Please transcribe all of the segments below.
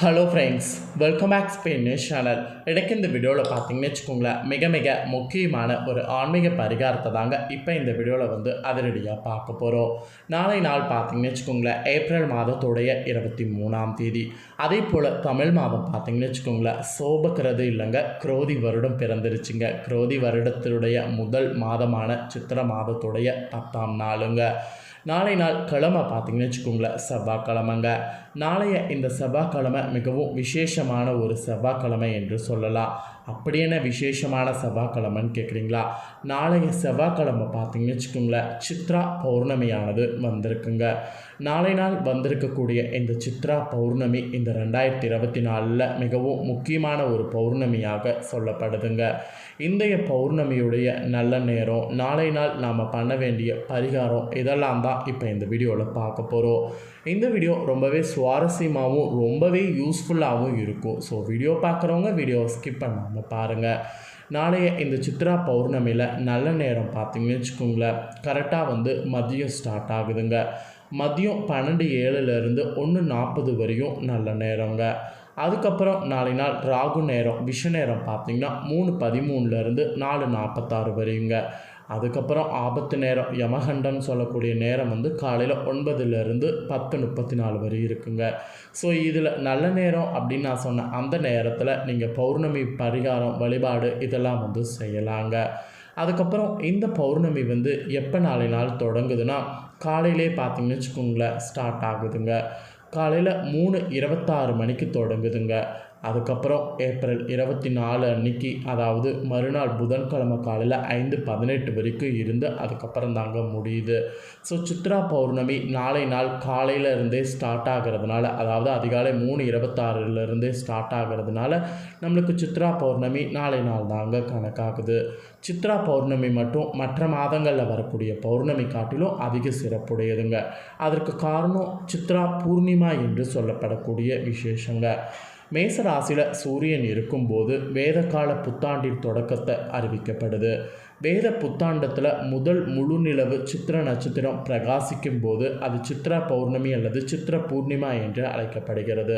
Hello friends welcome back Spain channel எனக்கு இந்த வீடியோவில் பார்த்தீங்கன்னு வச்சுக்கோங்களேன் மிக மிக முக்கியமான ஒரு ஆன்மீக பரிகாரத்தை தாங்க இப்போ இந்த வீடியோவில் வந்து அதிரடியாக பார்க்க போகிறோம் நாளை நாள் பார்த்தீங்கன்னு வச்சுக்கோங்களேன் ஏப்ரல் மாதத்துடைய இருபத்தி மூணாம் தேதி. அதே போல் தமிழ் மாதம் பார்த்தீங்கன்னு வச்சுக்கோங்களேன் சோபக்கிறது இல்லைங்க குரோதி வருடம் பிறந்துருச்சுங்க. குரோதி வருடத்தினுடைய முதல் மாதமான சித்திர மாதத்துடைய பத்தாம் நாளுங்க. நாளை நாள் கிழமை பார்த்தீங்கன்னு வச்சுக்கோங்களேன் செவ்வாய்க்கிழமைங்க. நாளைய இந்த செவ்வாய்க்கிழமை மிகவும் விசேஷமான ஒரு செவ்வாய்க்கிழமை என்று சொல்லலாம். அப்படி என்ன விசேஷமான செவ்வாய்க்கிழமைன்னு கேட்குறீங்களா நாளைய செவ்வாய்க்கிழமை பார்த்தீங்கன்னு வச்சுக்கோங்களேன் சித்ரா பௌர்ணமியானது வந்திருக்குங்க. நாளை நாள் வந்திருக்கக்கூடிய இந்த சித்ரா பௌர்ணமி இந்த ரெண்டாயிரத்தி இருபத்தி நாலில் மிகவும் முக்கியமான ஒரு பௌர்ணமியாக சொல்லப்படுதுங்க. இன்றைய பௌர்ணமியுடைய நல்ல நேரம் நாளை நாள் நாம் பண்ண வேண்டிய பரிகாரம் இதெல்லாம் தான் இப்போ இந்த வீடியோவில் பார்க்க போகிறோம் இந்த வீடியோ ரொம்பவே சுவாரஸ்யமாகவும் ரொம்பவே யூஸ்ஃபுல்லாகவும் இருக்கும். ஸோ வீடியோ பார்க்குறவங்க வீடியோவை ஸ்கிப் பண்ணாமல் பாருங்கள் நாளைய இந்த சித்ரா பௌர்ணமியில் நல்ல நேரம் பார்த்தீங்கன்னு வச்சுக்கோங்களேன். கரெக்டாக வந்து மதியம் ஸ்டார்ட் ஆகுதுங்க. மதியம் பன்னெண்டு ஏழுலேருந்து ஒன்று நாற்பது வரையும் நல்ல நேரங்க. அதுக்கப்புறம் நாளை நாள் ராகு நேரம் விஷ நேரம் பார்த்தீங்கன்னா மூணு பதிமூணுலேருந்து நாலு நாற்பத்தாறு வரையுங்க. அதுக்கப்புறம் ஆபத்து நேரம் யமகண்டன் சொல்லக்கூடிய நேரம் வந்து காலையில் ஒன்பதுலேருந்து பத்து முப்பத்தி நாலு வரை இருக்குங்க. ஸோ இதில் நல்ல நேரம் அப்படின்னு நான் சொன்னேன் அந்த நேரத்தில் நீங்கள் பௌர்ணமி பரிகாரம் வழிபாடு இதெல்லாம் வந்து செய்யலாங்க. அதுக்கப்புறம் இந்த பௌர்ணமி வந்து எப்போ நாளை நாள் தொடங்குதுன்னா காலையிலே பார்த்தீங்கன்னு வச்சுக்கோங்களேன் ஸ்டார்ட் ஆகுதுங்க. காலையில் மூணு இருபத்தாறு மணிக்கு தொடங்குதுங்க. அதுக்கப்புறம் ஏப்ரல் இருபத்தி நாலு அன்னைக்கு அதாவது மறுநாள் புதன்கிழமை காலையில் ஐந்து பதினெட்டு வரைக்கும் இருந்து அதுக்கப்புறம் தாங்க முடியுது. ஸோ சித்ரா பௌர்ணமி நாளை நாள் காலையில் இருந்தே ஸ்டார்ட் ஆகிறதுனால அதாவது அதிகாலை மூணு இருபத்தாறுலேருந்தே ஸ்டார்ட் ஆகிறதுனால நம்மளுக்கு சித்ரா பௌர்ணமி நாளை நாள் தாங்க கணக்காகுது. சித்ரா பௌர்ணமி மட்டும் மற்ற மாதங்களில் வரக்கூடிய பௌர்ணமி காட்டிலும் அதிக சிறப்புடையதுங்க. அதற்கு காரணம் சித்ரா பூர்ணிமா என்று சொல்லப்படக்கூடிய விசேஷங்க. மேசராசியில் சூரியன் இருக்கும்போது வேதகால புத்தாண்டின் தொடக்கத்தை அறிவிக்கப்படுது வேத புத்தாண்டத்தில் முதல் முழு நிலவு சித்திர நட்சத்திரம் பிரகாசிக்கும் போது அது சித்ரா பௌர்ணமி அல்லது சித்திர பூர்ணிமா என்று அழைக்கப்படுகிறது.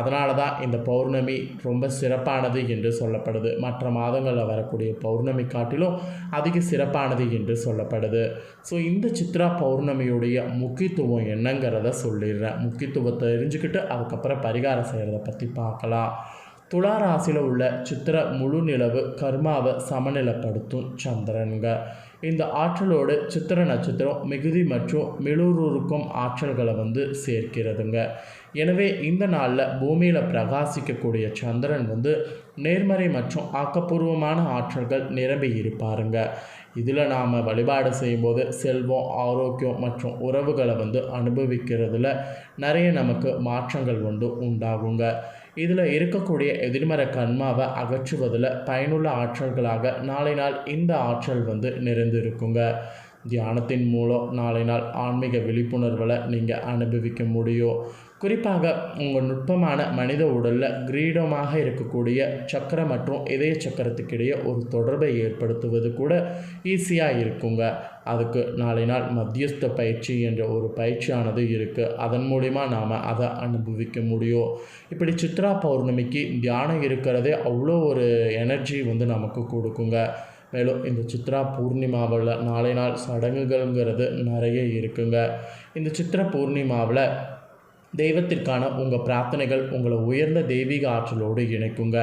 அதனால தான் இந்த பௌர்ணமி ரொம்ப சிறப்பானது என்று சொல்லப்படுது. மற்ற மாதங்களில் வரக்கூடிய பௌர்ணமி காட்டிலும் அதிக சிறப்பானது என்று சொல்லப்படுது. ஸோ இந்த சித்ரா பௌர்ணமியுடைய முக்கியத்துவம் என்னங்கிறத சொல்லிடுறேன். முக்கியத்துவத்தை தெரிஞ்சுக்கிட்டு அதுக்கப்புறம் பரிகாரம் செய்கிறத பற்றி பார்க்கலாம். துளாராசியில் உள்ள சித்திர முழு நிலவு கர்மாவை சமநிலைப்படுத்தும் சந்திரனுங்க இந்த ஆற்றலோடு சித்திர நட்சத்திரம் மிகுதி மற்றும் மெழுரூருக்கும் ஆற்றல்களை வந்து சேர்க்கிறதுங்க. எனவே இந்த நாளில் பூமியில் பிரகாசிக்கக்கூடிய சந்திரன் வந்து நேர்மறை மற்றும் ஆக்கப்பூர்வமான ஆற்றல்கள் நிரம்பி இருப்பாருங்க. இதில் நாம் வழிபாடு செய்யும்போது செல்வம் ஆரோக்கியம் மற்றும் உறவுகளை வந்து அனுபவிக்கிறதுல நிறைய நமக்கு மாற்றங்கள் வந்து உண்டாகுங்க. இதில் இருக்கக்கூடிய எதிர்மறை கண்மாவை அகற்றுவதில் பயனுள்ள ஆற்றல்களாக நாளை நாள் இந்த ஆற்றல் வந்து நிறைந்திருக்குங்க. தியானத்தின் மூலம் நாளை நாள் ஆன்மீக விழிப்புணர்வில் நீங்கள் அனுபவிக்க முடியும். குறிப்பாக உங்கள் நுட்பமான மனித உடலில் கிரீடமாக இருக்கக்கூடிய சக்கரம் மற்றும் இதய சக்கரத்துக்கிடையே ஒரு தொடர்பை ஏற்படுத்துவது கூட ஈஸியாக இருக்குங்க. அதுக்கு நாளை நாள் மத்தியஸ்த பயிற்சி என்ற ஒரு பயிற்சியானது இருக்குது அதன் மூலிமா நாம் அதை அனுபவிக்க முடியும். இப்படி சித்ரா பௌர்ணமிக்கு தியானம் இருக்கிறதே அவ்வளோ ஒரு எனர்ஜி வந்து நமக்கு கொடுக்குங்க. மேலும் இந்த சித்ரா பூர்ணிமாவில் நாளை நாள் சடங்குகள்ங்கிறது நிறைய இருக்குங்க. இந்த சித்ரா பூர்ணிமாவில் தெய்வத்திற்கான உங்கள் பிரார்த்தனைகள் உங்களை உயர்ந்த தெய்வீக ஆற்றலோடு இணைக்குங்க.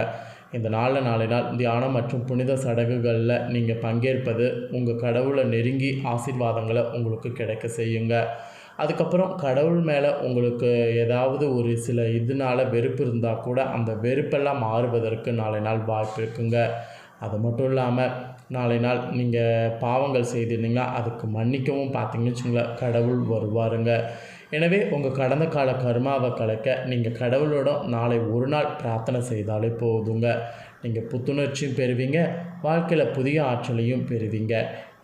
இந்த நாளில் நாளை நாள் தியானம் மற்றும் புனித சடங்குகளில் நீங்கள் பங்கேற்பது உங்கள் கடவுளை நெருங்கி ஆசீர்வாதங்களை உங்களுக்கு கிடைக்க செய்யுங்க. அதுக்கப்புறம் கடவுள் மேலே உங்களுக்கு ஏதாவது ஒரு சில இதனால் வெறுப்பு இருந்தால் கூட அந்த வெறுப்பெல்லாம் மாறுவதற்கு நாளை நாள் வாய்ப்பு இருக்குங்க. அது மட்டும் இல்லாமல் நாளை நாள் நீங்கள் பாவங்கள் செய்திருந்தீங்கன்னா அதுக்கு மன்னிக்கவும் பார்த்தீங்கன்னு வச்சுங்களேன் கடவுள் வருவாருங்க. எனவே உங்கள் கடந்த கால கர்மாவை கலக்க நீங்கள் கடவுளோட நாளை ஒரு நாள் பிரார்த்தனை செய்தாலே போதுங்க. நீங்கள் புத்துணர்ச்சியும் பெறுவீங்க வாழ்க்கையில் புதிய ஆற்றலையும் பெறுவீங்க.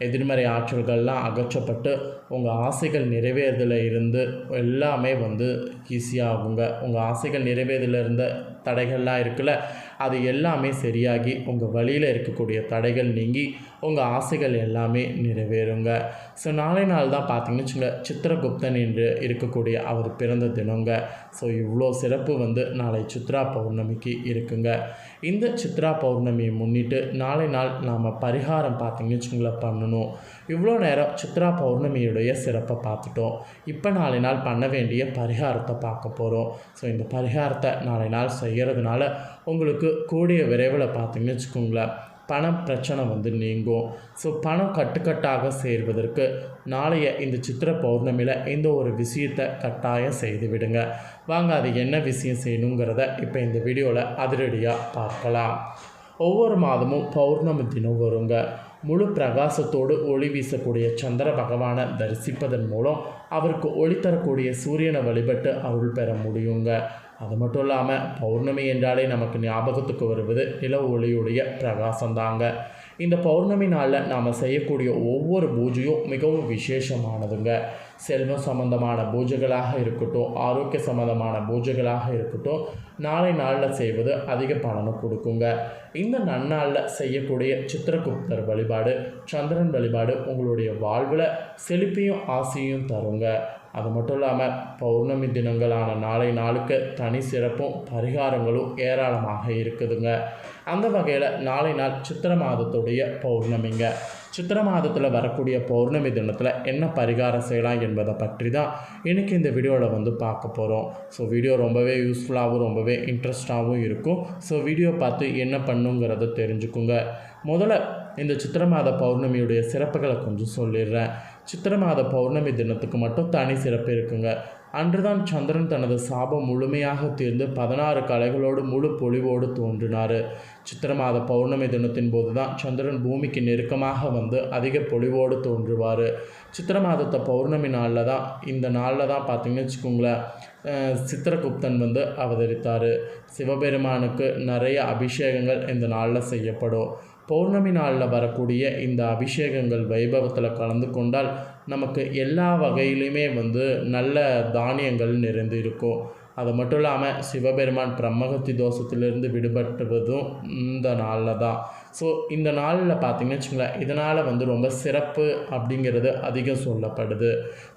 எதிர்மறை ஆற்றல்கள்லாம் அகற்றப்பட்டு உங்கள் ஆசைகள் நிறைவேறதில் இருந்து எல்லாமே வந்து ஈஸியாகுங்க உங்கள் ஆசைகள் நிறைவேறதில் இருந்த தடைகள்லாம் இருக்குல்ல அது எல்லாமே சரியாகி உங்கள் வழியில் இருக்கக்கூடிய தடைகள் நீங்கி உங்கள் ஆசைகள் எல்லாமே நிறைவேறுங்க. ஸோ நாளை நாள் தான் பார்த்தீங்கன்னு வச்சுங்க சித்திரகுப்தன் என்று இருக்கக்கூடிய அவர் பிறந்த தினங்க. ஸோ இவ்வளோ சிறப்பு வந்து நாளை சித்ரா பௌர்ணமிக்கு இருக்குங்க. இந்த சித்ரா பௌர்ணமியை முன்னிட்டு நாளை நாள் நாம் பரிகாரம் பார்த்தீங்கன்னு வச்சுங்களேன் பண்ணணும். இவ்வளோ நேரம் சித்ரா பௌர்ணமியுடைய சிறப்பை பார்த்துட்டோம். இப்போ நாளை நாள் பண்ண வேண்டிய பரிகாரத்தை பார்க்க போகிறோம் ஸோ இந்த பரிகாரத்தை நாளை நாள் செய்கிறதுனால உங்களுக்கு கூடிய விரைவில் பார்த்தீங்கன்னு வச்சுக்கோங்களேன் பண பிரச்சனை வந்து நீங்கும். ஸோ பணம் கட்டுக்கட்டாக சேர்வதற்கு நாளைய இந்த சித்திர பௌர்ணமியில் இந்த ஒரு விஷயத்தை கட்டாயம் செய்து விடுங்க. வாங்க அது என்ன விஷயம் செய்யணுங்கிறத இப்போ இந்த வீடியோவில் அதிரடியாக பார்க்கலாம். ஒவ்வொரு மாதமும் பௌர்ணமி தினம் வருங்க. முழு பிரகாசத்தோடு ஒளி வீசக்கூடிய சந்திர பகவானை தரிசிப்பதன் மூலம் அவருக்கு ஒளி தரக்கூடிய சூரியனை வழிபட்டு அருள் பெற முடியுங்க. அது மட்டும் இல்லாமல் பௌர்ணமி என்றாலே நமக்கு ஞாபகத்துக்கு வருவது நில ஒளியுடைய பிரகாசம்தாங்க. இந்த பௌர்ணமி நாளில் நாம் செய்யக்கூடிய ஒவ்வொரு பூஜையும் மிகவும் விசேஷமானதுங்க. செல்வம் சம்பந்தமான பூஜைகளாக இருக்கட்டும் ஆரோக்கிய சம்பந்தமான பூஜைகளாக இருக்கட்டும் நாளை நாளில் செய்வது அதிக பலனை கொடுக்குங்க. இந்த நன்னாளில் செய்யக்கூடிய சித்திரகுப்தர் வழிபாடு சந்திரன் வழிபாடு உங்களுடைய வாழ்வில் செழிப்பையும் ஆசையும் தருங்க. அது மட்டும் இல்லாமல் பௌர்ணமி தினங்களான நாளை நாளுக்கு தனி சிறப்பும் பரிகாரங்களும் ஏராளமாக இருக்குதுங்க. அந்த வகையில் நாளை நாள் சித்திர மாதத்துடைய பௌர்ணமிங்க. சித்திர மாதத்தில் வரக்கூடிய பௌர்ணமி தினத்தில் என்ன பரிகாரம் செய்யலாம் என்பதை பற்றி தான் இன்றைக்கி இந்த வீடியோவில் வந்து பார்க்க போகிறோம் ஸோ வீடியோ ரொம்பவே யூஸ்ஃபுல்லாகவும் ரொம்பவே இன்ட்ரெஸ்டாகவும் இருக்கும். ஸோ வீடியோ பார்த்து என்ன பண்ணுங்கிறத தெரிஞ்சுக்குங்க. முதல்ல இந்த சித்திர மாத பௌர்ணமியுடைய சிறப்புகளை கொஞ்சம் சொல்லிடுறேன். சித்திர மாத பௌர்ணமி தினத்துக்கு மட்டும் தனி சிறப்பு இருக்குங்க. அன்றுதான் சந்திரன் தனது சாபம் முழுமையாக தீர்ந்து பதினாறு கலைகளோடு முழு பொலிவோடு தோன்றினார். சித்திர மாத பௌர்ணமி தினத்தின் போது தான் சந்திரன் பூமிக்கு நெருக்கமாக வந்து அதிக பொலிவோடு தோன்றுவார். சித்திர மாதத்தை பௌர்ணமி நாளில் தான் இந்த நாளில் தான் பார்த்தீங்கன்னு வச்சுக்கோங்களேன் சித்திரகுப்தன் வந்து அவதரித்தார். சிவபெருமானுக்கு நிறைய அபிஷேகங்கள் இந்த நாளில் செய்யப்படும். பௌர்ணமி நாளில் வரக்கூடிய இந்த அபிஷேகங்கள் வைபவத்தில் கலந்து கொண்டால் நமக்கு எல்லா வகையிலுமே வந்து நல்ல தானியங்கள் நிறைந்து இருக்கும். அது மட்டும் இல்லாமல் சிவபெருமான் பிரம்மகத்தி தோஷத்திலிருந்து விடுபட்டுவதும் இந்த நாளில் தான். ஸோ இந்த நாளில் பார்த்தீங்கன்னு வச்சுங்களேன் இதனால் வந்து ரொம்ப சிறப்பு அப்படிங்கிறது அதிகம் சொல்லப்படுது.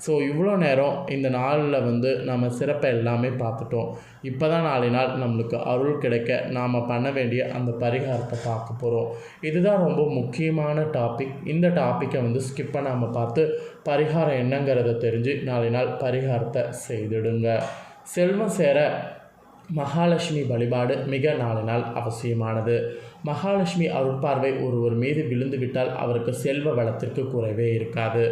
ஸோ இவ்வளோ நேரம் இந்த நாளில் வந்து நம்ம சிறப்பை எல்லாமே பார்த்துட்டோம் இப்போ தான் நாளை நாள் நம்மளுக்கு அருள் கிடைக்க நாம் பண்ண வேண்டிய அந்த பரிகாரத்தை பார்க்க போகிறோம் இதுதான் ரொம்ப முக்கியமான டாபிக் இந்த டாப்பிக்கை வந்து ஸ்கிப் பண்ணாமல் பார்த்து பரிகாரம் என்னங்கிறத தெரிஞ்சு நாளை நாள் பரிகாரத்தை செய்திடுங்க. செல்வம் சேர மகாலட்சுமி வழிபாடு மிக நாலு நாள் அவசியமானது. மகாலட்சுமி அருட்பார்வை ஒருவர் மீது விழுந்துவிட்டால் அவருக்கு செல்வ வளத்திற்கு குறைவே இருக்காது.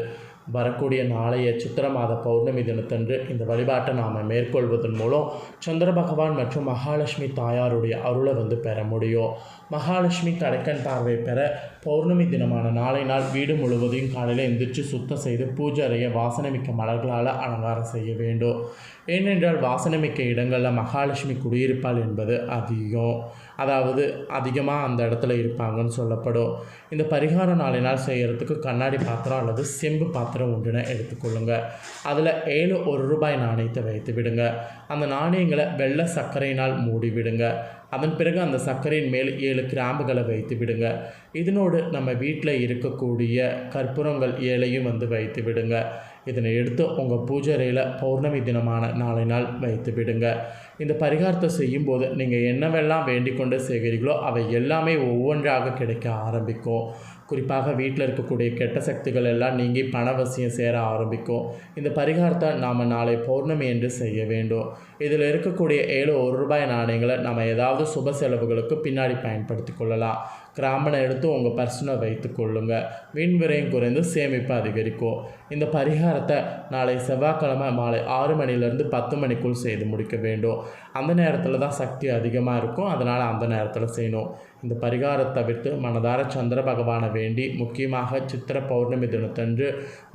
வரக்கூடிய நாளைய சித்திர மாத பௌர்ணமி தினத்தன்று இந்த வழிபாட்டை நாம் மேற்கொள்வதன் மூலம் சந்திர பகவான் மற்றும் மகாலட்சுமி தாயாருடைய அருளை வந்து பெற முடியும். மகாலட்சுமி கடைக்கன் பார்வை பெற பௌர்ணமி தினமான நாளை நாள் வீடு முழுவதையும் காலையில் எந்திரிச்சு சுத்தம் செய்து பூஜை அறைய வாசனைமிக்க மலர்களால் அலங்காரம் செய்ய வேண்டும். ஏனென்றால் வாசனைமிக்க இடங்களில் மகாலட்சுமி குடியிருப்பாள் என்பது அதிகம். அதாவது அதிகமாக அந்த இடத்துல இருப்பாங்கன்னு சொல்லப்படும். இந்த பரிகார நாளினால் செய்கிறதுக்கு கண்ணாடி பாத்திரம் அல்லது செம்பு பாத்திரம் ஒன்றுன எடுத்துக்கொள்ளுங்கள் அதில் ஏழு ஒரு ரூபாய் நாணயத்தை வைத்து விடுங்க. அந்த நாணயங்களை வெள்ளை சர்க்கரையினால் மூடி விடுங்க. அதன் பிறகு அந்த சர்க்கரையின் மேல் ஏழு கிராம்புகளை வைத்து விடுங்க. இதனோடு நம்ம வீட்டில் இருக்கக்கூடிய கற்பூரங்கள் ஏழையும் வந்து வைத்து விடுங்க. இதனை எடுத்து உங்கள் பூஜரையில் பௌர்ணமி தினமான நாளை நாள் வைத்து விடுங்க. இந்த பரிகாரத்தை செய்யும்போது நீங்கள் என்னவெல்லாம் வேண்டிக் கொண்டு செய்கிறீர்களோ அவை எல்லாமே ஒவ்வொன்றாக கிடைக்க ஆரம்பிக்கும். குறிப்பாக வீட்டில் இருக்கக்கூடிய கெட்ட சக்திகள் எல்லாம் நீங்கி பணவசியம் சேர ஆரம்பிக்கும். இந்த பரிகாரத்தை நாம் நாளை பௌர்ணமி என்று செய்ய வேண்டும். இதில் இருக்கக்கூடிய ஏழு ஒரு ரூபாய் நாணயங்களை நம்ம ஏதாவது சுப செலவுகளுக்கு பின்னாடி பயன்படுத்தி கொள்ளலாம். கிராமனை எடுத்து உங்கள் பர்சனை வைத்து கொள்ளுங்கள் வீண் விரையும் குறைந்து சேமிப்பு அதிகரிக்கும். இந்த பரிகாரத்தை நாளை செவ்வாய்க்கிழமை மாலை ஆறு மணிலேருந்து பத்து மணிக்குள் செய்து முடிக்க வேண்டும். அந்த நேரத்தில் தான் சக்தி அதிகமாக இருக்கும். அதனால் அந்த நேரத்தில் செய்யணும். இந்த பரிகாரத்தை தவிர்த்து மனதார சந்திர பகவானை வேண்டி முக்கியமாக சித்திர பௌர்ணமி தினத்தன்று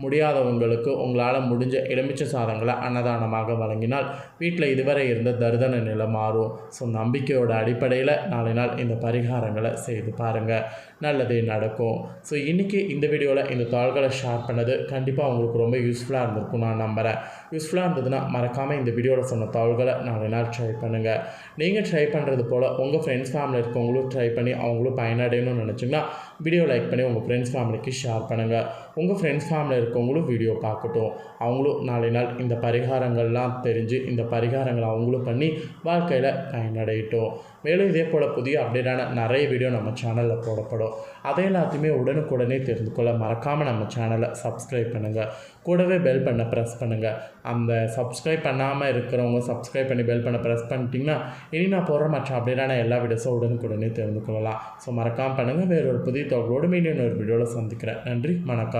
முடியாதவங்களுக்கு உங்களால் முடிஞ்ச எலுமிச்சை சாதங்களை அன்னதானமாக வழங்கினால் வீட்டில் இதுவரை இருந்த தரிதன நிலை மாறும். ஸோ நம்பிக்கையோட அடிப்படையில் நாளை நாள் இந்த பரிகாரங்களை செய்து பாருங்கள் நல்லதே நடக்கும். ஸோ இன்றைக்கி இந்த வீடியோவில் இந்த தாள்களை ஷேர் பண்ணது கண்டிப்பாக உங்களுக்கு ரொம்ப யூஸ்ஃபுல்லாக இருந்திருக்கும் நான் நம்புகிறேன் யூஸ்ஃபுல்லாக இருந்ததுன்னா மறக்காமல் இந்த வீடியோவில் சொன்ன தாள்களை நாளை நாள் ட்ரை பண்ணுங்கள் நீங்கள் ட்ரை பண்ணுறது போல் உங்கள் ஃப்ரெண்ட்ஸ் ஃபேமிலி இருக்கவங்களும் ட்ரை பண்ணி அவங்களும் பயனடையணும்னு நினச்சிங்கன்னா வீடியோ லைக் பண்ணி உங்கள் ஃப்ரெண்ட்ஸ் ஃபேமிலிக்கு ஷேர் பண்ணுங்கள் உங்கள் ஃப்ரெண்ட்ஸ் ஃபேமிலி இருக்கவங்களும் வீடியோ பார்க்கட்டும். அவங்களும் நாளை நாள் இந்த பரிகாரங்கள்லாம் தெரிஞ்சு இந்த பரிகாரங்களை அவங்களும் பண்ணி வாழ்க்கையில் பயனடையட்டும். மேலும் இதே போல் புதிய அப்டேட்டான நிறைய வீடியோ நம்ம சேனலில் போடப்படும். அதை எல்லாத்தையுமே உடனுக்குடனே தெரிந்து கொள்ள மறக்காமல் நம்ம சேனலை சப்ஸ்கிரைப் பண்ணுங்கள் கூடவே பெல் பண்ண ப்ரெஸ் பண்ணுங்கள் அந்த சப்ஸ்கிரைப் பண்ணாமல் இருக்கிறவங்க சப்ஸ்கிரைப் பண்ணி பெல் பண்ண ப்ரெஸ் பண்ணிட்டீங்கன்னா இனி நான் போடுற மற்ற அப்டேட்டான எல்லா வீடியோஸும் உடனுக்குடனே தெரிந்து கொள்ளலாம். ஸோ மறக்காமல் பண்ணுங்கள் வேறொரு புதிய தொகையோடு மீண்டும் ஒரு வீடியோவில் சந்திக்கிறேன். நன்றி. வணக்கம்.